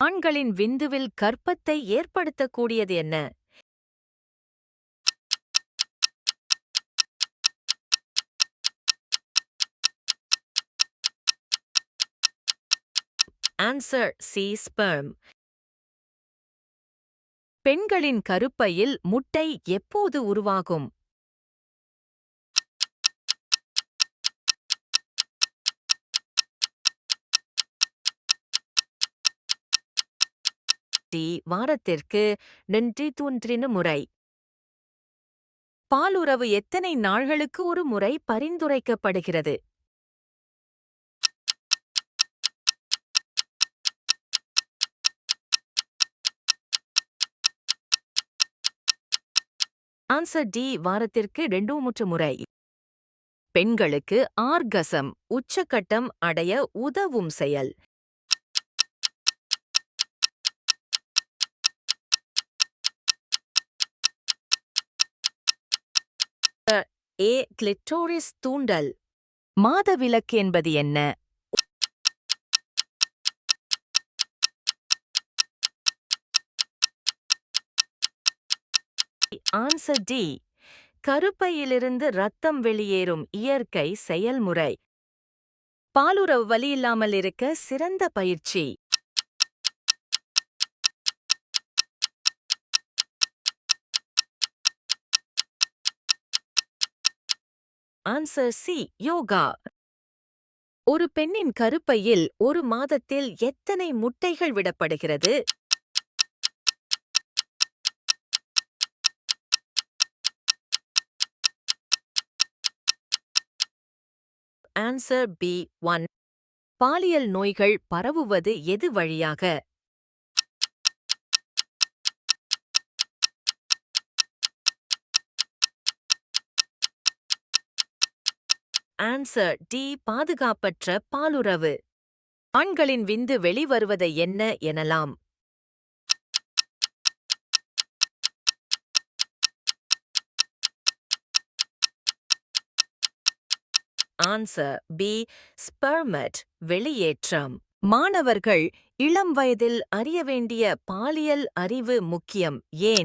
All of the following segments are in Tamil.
ஆண்களின் விந்துவில் கற்பத்தை ஏற்படுத்தக்கூடியது என்ன? ஆன்சர் சி ஸ்பெர்ம் பெண்களின் கருப்பையில் முட்டை எப்போது உருவாகும்? டி வாரத்திற்கு நின்று தூன்றின முறை பாலுறவு எத்தனை நாள்களுக்கு ஒரு முறை பரிந்துரைக்கப்படுகிறது? ஆன்சர் டி வாரத்திற்கு ரெண்டு மூன்று முறை. பெண்களுக்கு ஆர்கசம் உச்சக்கட்டம் அடைய உதவும் செயல். ஏ கிளிட்டோரிஸ் தூண்டல். மாதவிலக்கு என்பது என்ன? Answer D. கருப்பையிலிருந்து ரத்தம் வெளியேறும் இயற்கை செயல்முறை. பாலுறவு வலி இல்லாமல் இருக்க சிறந்த பயிற்சி. Answer C yoga. ஒரு பெண்ணின் கருப்பையில் ஒரு மாதத்தில் எத்தனை முட்டைகள் விடப்படுகிறது? ஆன்சர் பி ஒன் பாலியல் நோய்கள் பரவுவது எது வழியாக? ஆன்சர் டி பாதுகாப்பற்ற பாலுறவு. ஆண்களின் விந்து வெளிவருவதை என்ன எனலாம்? ஆன்சர் பி ஸ்பெர்மட் வெளியேற்றம். மாணவர்கள் இளம் வயதில் அறிய வேண்டிய பாலியல் அறிவு முக்கியம். ஏன்?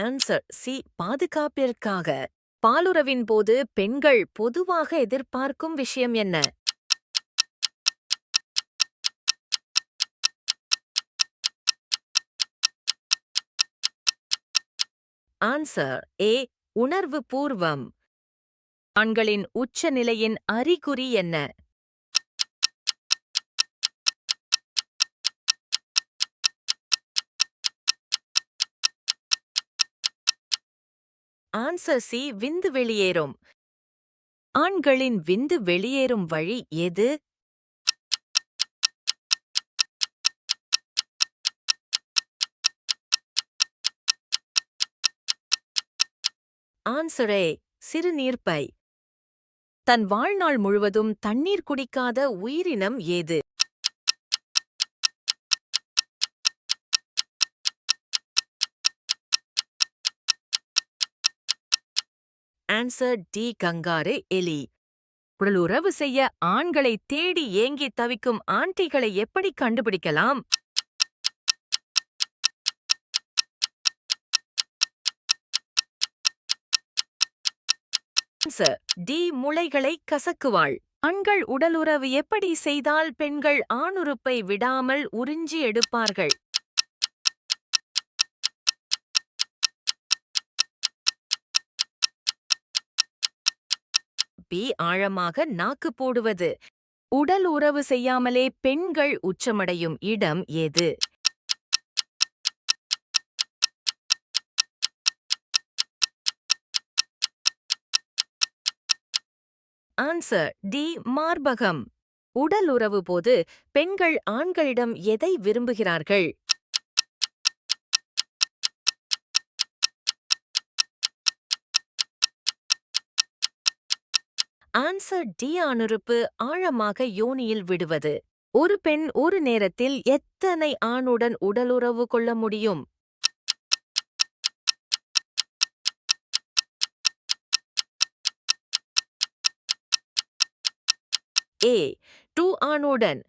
ஆன்சர் சி பாதுகாப்பிற்காக. பாலுறவின் போது பெண்கள் பொதுவாக எதிர்பார்க்கும் விஷயம் என்ன? ஆன்சர் ஏ உணர்வு பூர்வம். ஆண்களின் உச்சநிலையின் அறிகுறி என்ன? ஆன்சர் சி விந்து வெளியேறும். ஆண்களின் விந்து வெளியேறும் வழி எது? ஆன்சரே சிறுநீர்ப்பை. தன் வாழ்நாள் முழுவதும் தண்ணீர் குடிக்காத உயிரினம் ஏது ஆன்சர் டி கங்காரு எலி. உடலுறவு செய்ய ஆண்களை தேடி ஏங்கி தவிக்கும் ஆண்டிகளை எப்படி கண்டுபிடிக்கலாம்? டி முளைகளை கசக்குவாள். ஆண்கள் உடலுறவு எப்படி செய்தால் பெண்கள் ஆணுறுப்பை விடாமல் உறிஞ்சி எடுப்பார்கள்? பி ஆழமாக நாக்கு போடுவது. உடல் உறவு செய்யாமலே பெண்கள் உச்சமடையும் இடம் எது ஆன்சர் டி மார்பகம். உடல் உறவு போது பெண்கள் ஆண்களிடம் எதை விரும்புகிறார்கள்? ஆன்சர் டி ஆணுறுப்பு ஆழமாக யோனியில் விடுவது. ஒரு பெண் ஒரு நேரத்தில் எத்தனை ஆணுடன் உடலுறவு கொள்ள முடியும்? A two ஆணுடன்.